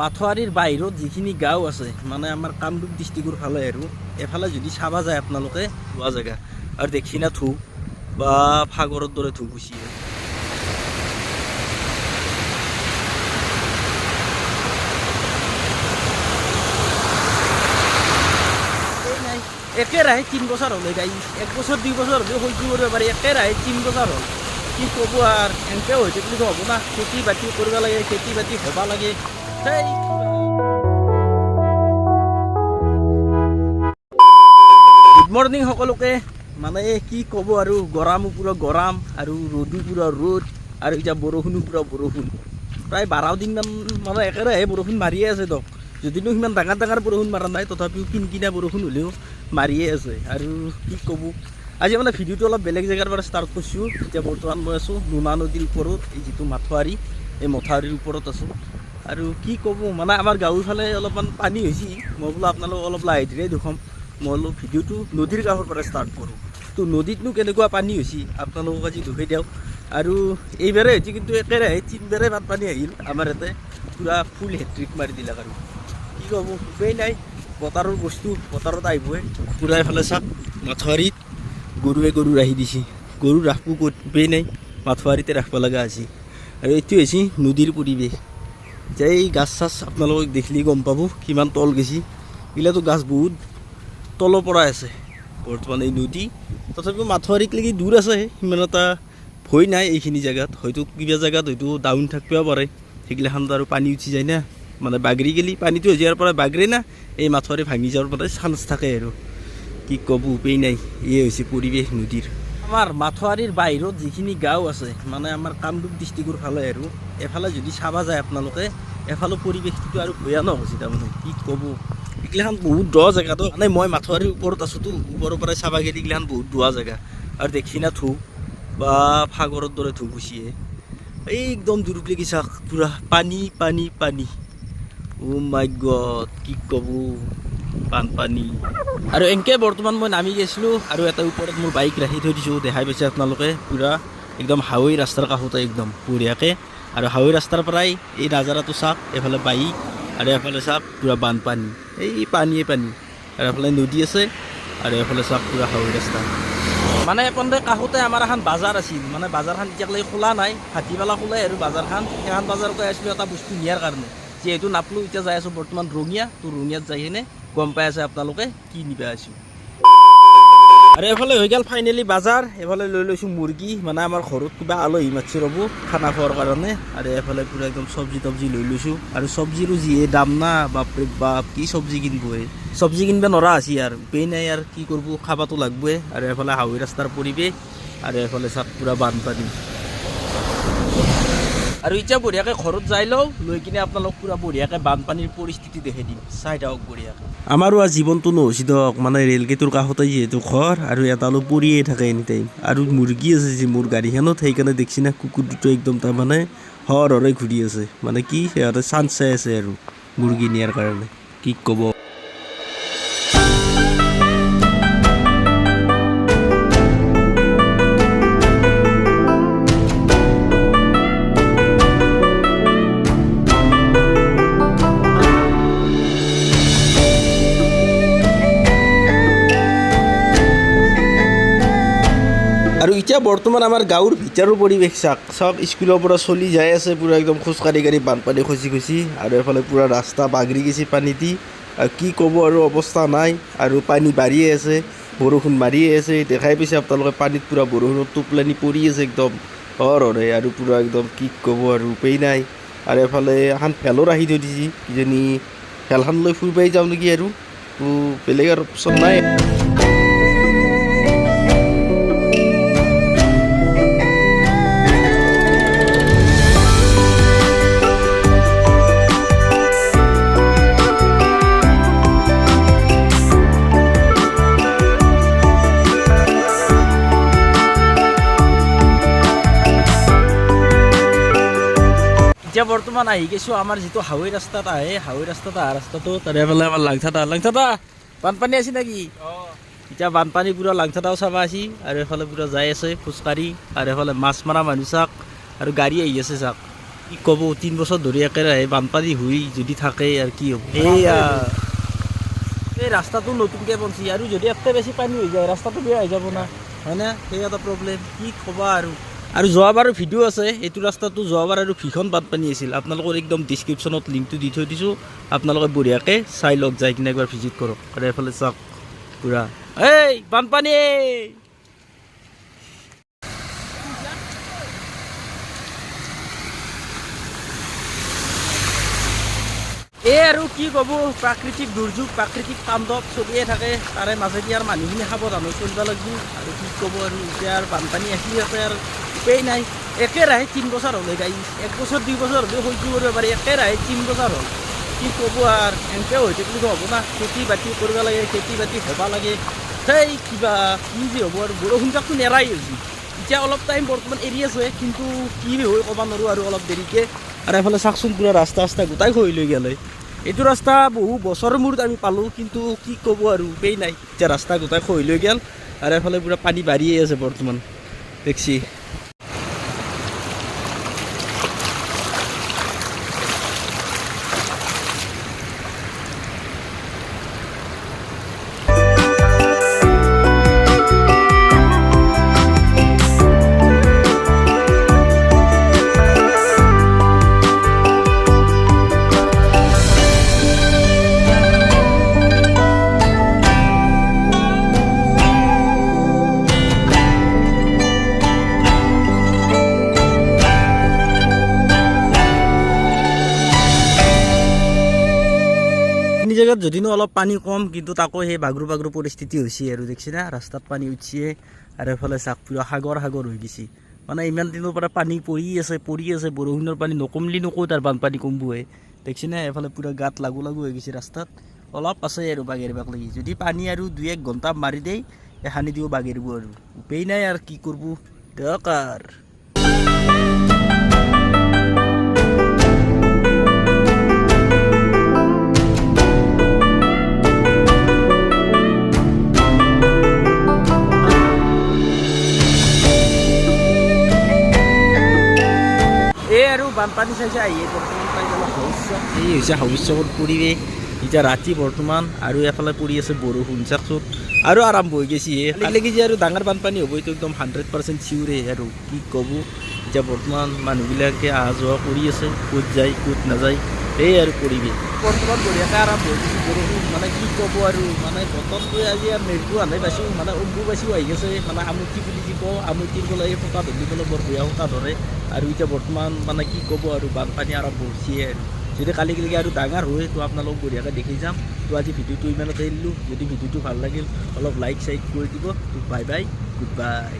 মাথোৱাৰীৰ বাহিৰত যিখিনি গাঁও আছে মানে আমাৰ কামৰূপ ডিষ্ট্ৰিক্টৰ ফালে আৰু, এফালে যদি চাবা যায় আপোনালোকে যোৱা জেগা। আৰু দেখিনা থু, বা সাগৰৰ দৰে থু গুচি নাই একেৰাহে তিন বছৰ হ'লে গাই। এক বছৰ, দুই বছৰ হ'লেও সহ্য কৰিব পাৰি একেৰাহে তিন বছৰ হ'ল। কি ক'ব আৰু, এনেকৈ হৈ থাকিলেতো হ'ব না। খেতি বাতি কৰিব লাগে খেতি বাতি হ'বা লাগে। সেই গুড মৰ্ণিং সকলোকে। মানে কি ক'ব আৰু গৰমো পূৰা গৰম আৰু ৰ'দো পূৰা ৰ'দ আৰু এতিয়া বৰষুণো পূৰা বৰষুণ। প্ৰায় বাৰ দিনমান মানে একেৰাহে বৰষুণ মাৰিয়ে আছে দিয়ক যদিনো সিমান ডাঙৰ ডাঙৰ বৰষুণ মৰা নাই তথাপিও কিনকিনা বৰষুণ হ'লেও মাৰিয়ে আছে। আৰু কি ক'ব? আজি মানে ভিডিঅ'টো অলপ বেলেগ জেগাৰ পৰা ষ্টাৰ্ট কৰিছোঁ। এতিয়া বৰ্তমান মই আছোঁ লুনা নদীৰ ওপৰত এই যিটো মাথোৱাৰী এই মথাউৰিৰ ওপৰত আছোঁ। আৰু কি ক'ব মানে আমাৰ গাঁৱৰ ফালে অলপমান পানী হৈছে। মই বোলো আপোনালোক অলপ লাহে ধীৰে দেখুৱাম। মই বোলো ভিডিঅ'টো নদীৰ কাষৰ পৰা ষ্টাৰ্ট কৰোঁ। তো নদীতনো কেনেকুৱা পানী হৈছে, আপোনালোকক আজি দেখুৱাই দিয়ক। আৰু এইবাৰে হৈছে কিন্তু একেৰাহে তিনিবাৰে বানপানী আহিল আমাৰ ইয়াতে। পূৰা ফুল হেট্ৰিক মাৰি দিলাক আৰু। কি ক'ব, উপায় নাই। বতাৰৰ বস্তু বতাৰত আহিবই। পূৰা এইফালে চাওক মাথোৱাৰীত গৰুৱে গৰু ৰাখি দিছে। গৰু ৰাখবো ক'ত, উপায় নাই। মাথোৱাৰীতে ৰাখিব লগা হৈছে। আৰু এইটো হৈছে নদীৰ পৰিৱেশ। এতিয়া এই গাছ চাছ আপোনালোকক দেখিলে গম পাব কিমান তল গেছি। এইগিলাটো গাছ বহুত তলৰ পৰা আছে। বৰ্তমান এই নদী, তথাপিও মাথোৱাৰীক লাগি দূৰ আছে, সিমান এটা ভয় নাই এইখিনি জেগাত। হয়তো কিবা জেগাত হয়তো ডাউন থাকিব পাৰে। সেইগিলাখানত আৰু পানী উঠি যায় না। মানে বাগৰি গেলি পানীটো হৈ যোৱাৰ পৰা বাগৰে না, এই মাথোৱাৰী ভাঙি যোৱাৰ পৰা চান্স থাকে আৰু। কি ক'ব, উপায় নাই। এয়ে হৈছে পৰিৱেশ নদীৰ। আমাৰ মাথোৱাৰীৰ বাহিৰত যিখিনি গাঁও আছে মানে আমাৰ কামৰূপ ডিষ্ট্ৰিক্টৰ ফালে আৰু, এফালে যদি চাবা যায় আপোনালোকে এফালে পৰিৱেশটো আৰু ভয়ানক হৈছে তাৰমানে, কি ক'ব? এইগিলাখান বহুত দ জেগাতো মানে মই মাথোৱাৰীৰ ওপৰত আছোঁতো, ওপৰৰ পৰাই চাবা গেলি এইগিলাখান বহুত দোৱা জেগা। আৰু দেখি না থু, বা সাগৰৰ দৰে থু গুচি আহে এই একদম দূৰলৈকে চাওক পূৰা পানী পানী পানী। অ' মাই গড কি ক'ব? বানপানী। আৰু এনেকৈ বৰ্তমান মই নামি গৈছিলোঁ আৰু এটা ওপৰত মোৰ বাইক ৰাখি থৈ দিছোঁ, দেখাই পাইছে আপোনালোকে পূৰা একদম হাৱৈ ৰাস্তাৰ কাষতে একদম বঢ়িয়াকৈ। আৰু হাৱৈ ৰাস্তাৰ পৰাই এই নাজাৰাটো চাওক এইফালে বাইক আৰু এফালে চাওক পূৰা বানপানী। এই পানীয়ে পানী। আৰু এফালে নদী আছে আৰু এফালে চাওক পূৰা হাৱৈ ৰাস্তা। মানে এইকণতে কাষতে আমাৰ এখন বাজাৰ আছিল। মানে বাজাৰখন এতিয়ালৈকে খোলা নাই ভাটিবেলা খোলাই আৰু বাজাৰখন। সেইখন বাজাৰতে আছিলোঁ এটা বস্তু নিয়াৰ কাৰণে। যিহেতু নাপলোঁ, এতিয়া যাই আছোঁ বৰ্তমান ৰঙিয়া। তো ৰঙিয়াত যাই কিনে গম পাই আছে আপোনালোকে? কি নিবা আছোঁ? আৰু, এইফালে হৈ গ'ল ফাইনেলি বাজাৰ। এইফালে লৈ লৈছোঁ মুৰ্গী। মানে আমাৰ ঘৰত কিবা আলহী মাতছি ৰ'ব, খানা খোৱাৰ কাৰণে। আৰু, এইফালে পূৰা একদম চব্জি তব্জি লৈ লৈছোঁ। আৰু চব্জিৰো যিহে দাম না, বাপৰে বাপ, কি চব্জি কিনবই চব্জি কিনিব নৰা হৈছে আৰু উপায় নাই আৰু কি কৰিব, খাবাতো লাগবই আৰু, এইফালে হাৱৈ ৰাস্তাৰ পৰিৱেশ। আৰু, এইফালে চাওক পূৰা বানপানী। আৰু এতিয়া বঢ়িয়াকৈ ঘৰত যাই লওঁ, লৈ কিনে আপোনালোক পূৰা বঢ়িয়াকৈ বানপানীৰ পৰিস্থিতি দেখাই দিম। চাই থাকক বঢ়িয়াকৈ। আমাৰো আৰু জীৱনটো নহৈছে দিয়ক মানে ৰেলগেটৰ কাষতে যিহেতু ঘৰ আৰু এটালৈ পৰিয়ে থাকে এনি টাইম আৰু মুৰ্গী আছে যে মোৰ গাড়ীখনত, সেইকাৰণে দেখছি না কুকুৰ দুটো একদম তাৰমানে হৰ হৰে ঘূৰি আছে। মানে কি, সিহঁতে চান্স চাই আছে আৰু মুৰ্গী নিয়াৰ কাৰণে। কি ক'ব? আৰু এতিয়া বৰ্তমান আমাৰ গাঁৱৰ ভিতৰৰ পৰিৱেশ চাওক চাওক, স্কুলৰ পৰা চলি যাই আছে পূৰা একদম খোজকাঢ়ি কাঢ়ি বানপানী খচি খচি আৰু এফালে পূৰা ৰাস্তা বাগৰি গৈছে পানী দি আৰু কি ক'ব আৰু অৱস্থা নাই আৰু পানী বাঢ়িয়ে আছে, বৰষুণ মাৰিয়ে আছে। দেখাই পাইছে আপোনালোকে পানীত পূৰা বৰষুণৰ টোপলানি পৰি আছে একদম হৰ হৰে আৰু পূৰা একদম কি ক'ব আৰু উপায় নাই। আৰু এফালে এখন ফেলো ৰাখি থৈ দিছে কিজানি খেলখন লৈ ফুৰিবাই যাওঁ নেকি আৰু। তো বেলেগ আৰু অপশ্যন নাই। এতিয়া বৰ্তমান আহি গৈছোঁ আমাৰ যিটো হাৱৈ ৰাস্তাত আহে হাৱৈ ৰাস্তাত অহা ৰাস্তাটো তাৰে ফালে আমাৰ লাংথাটা লাংথাটা বানপানী আছে নেকি? এতিয়া বানপানী পূৰা লাংথাটাও চাব আছি আৰু এফালে পূৰা যাই আছে খোজকাঢ়ি আৰু এফালে মাছ মৰা মানুহ চাওক আৰু গাড়ী আহি আছে চাওক কি ক'ব তিন বছৰ ধৰি একেৰাহে বানপানী হৈ যদি থাকে আৰু কি হ'ব। এইয়া এই ৰাস্তাটো নতুনকৈ বনছি আৰু যদি একে বেছি পানী হৈ যায় ৰাস্তাটো বেয়া হৈ যাব না। হয়নে? সেই এটা প্ৰব্লেম কি ক'বা আৰু। আৰু যোৱাবাৰো ভিডিঅ' আছে, এইটো ৰাস্তাটো যোৱাবাৰ আৰু ভীষণ বানপানী আছিল। আপোনালোকৰ একদম ডিছক্ৰিপশ্যনত লিংকটো দি থৈ দিছোঁ। আপোনালোকে বঢ়িয়াকৈ চাই লওক, যাই কিনে একবাৰ ভিজিট কৰক। আৰু এইফালে চাওক, পূৰা। এই, বানপানী! এই আৰু কি ক'ব, প্ৰাকৃতিক দুৰ্যোগ, প্ৰাকৃতিক তাণ্ডৱ চলিয়ে থাকে। তাৰে মাজেদি আৰু মানুহখিনি সাৱধান হৈ চলিব লাগিব। আৰু কি ক'ব আৰু, এতিয়া আৰু বানপানী আহি আছে আৰু। উপায় নাই, একেৰাহে তিনি বছৰ হ'লে গাই, এক বছৰ, দুই বছৰ হ'লেও সহ্য কৰিব পাৰি, একেৰাহে তিনি বছৰ হ'ল। কি ক'ব আৰু এনেকৈ হৈ থাকিলেতো হ'ব না, খেতি বাতি কৰিব লাগে, খেতি বাতি হ'ব লাগে। সেই কিবা, কি যে হ'ব আৰু, বৰষুণ যাকটো নেৰাই হৈছে। এতিয়া অলপ টাইম বৰ্তমান এৰি আছে কিন্তু কি হৈ ক'ব নোৱাৰোঁ আৰু অলপ দেৰিকৈ। আৰু এফালে চাওকচোন পূৰা ৰাস্তা চাস্তা গোটাই খহি লৈ গ'লে এইটো ৰাস্তা বহু বছৰৰ মূৰত আমি পালোঁ, কিন্তু কি ক'ব আৰু, উপায় নাই। এতিয়া ৰাস্তা গোটাই খহি লৈ গ'ল, আৰু এফালে পূৰা পানী বাঢ়িয়ে আছে বৰ্তমান। দেখছি। জেগাত যদিনো অলপ পানী কম, কিন্তু তাকো সেই বাগৰু বাগৰু পৰিস্থিতি হৈছে আৰু দেখছি না? ৰাস্তাত পানী উঠিছে আৰু এফালে চাক পুৰা সাগৰ সাগৰ হৈ গৈছে। মানে ইমান দিনৰ পৰা পানী পৰি আছে পৰি আছে, বৰষুণৰ পানী নকমিলি নকওঁ তাৰ বানপানী কমবই দেখছি না? এফালে পূৰা গাত লাগু লাগু হৈ গৈছে ৰাস্তাত। অলপ আছে আৰু বাগেৰিবাক লাগি। যদি পানী আৰু দুই এক ঘণ্টা মাৰি দেই এখানি দিব বাগেৰিব আৰু। উপায় নাই আৰু কি কৰিব? দিয়ক আহিয়ে বৰ্তমান পাই এই হৈছে হাউচৰ পৰিৱেশ। এতিয়া ৰাতি বৰ্তমান আৰু এফালে পৰি আছে বৰষুণ চাওকচোন আৰু আৰাম হৈ গৈছে। লাগি যে আৰু ডাঙৰ বানপানী হ'ব এইটো একদম হাণ্ড্ৰেড পাৰ্চেণ্ট চিয়ৰে আৰু। কি ক'ব? এতিয়া বৰ্তমান মানুহবিলাকে অহা যোৱা কৰি আছে ক'ত যায় ক'ত নাযায়। এই আৰু পৰিৱেশ বৰ্তমান বঢ়িয়াকৈ আৰম্ভ হৈ গৈছে বৰষুণ মানে কি ক'ব আৰু মানে বতৰটোৱে আজি আৰু মেঘটো আনে পাইছোঁ মানে অম্বুবাচীও আহি আছে মানে আমুতি বুলি আমুতিৰ বোলে এই সূতা ধৰি পেলাই বৰ বেয়া সূতা ধৰে। আৰু এতিয়া বৰ্তমান মানে কি ক'ব আৰু, বানপানী আৰম্ভ হৈছে আৰু। যদি কালি কালিকৈ আৰু ডাঙৰ হয়, তো আপোনালোক বঢ়িয়াকৈ দেখি যাম। তো আজি ভিডিঅ'টো ইমানতে এৰিলোঁ। যদি ভিডিঅ'টো ভালো লাগিল, অলপ লাইক চাইক কৰি দিব। তো বাই বাই গুড বাই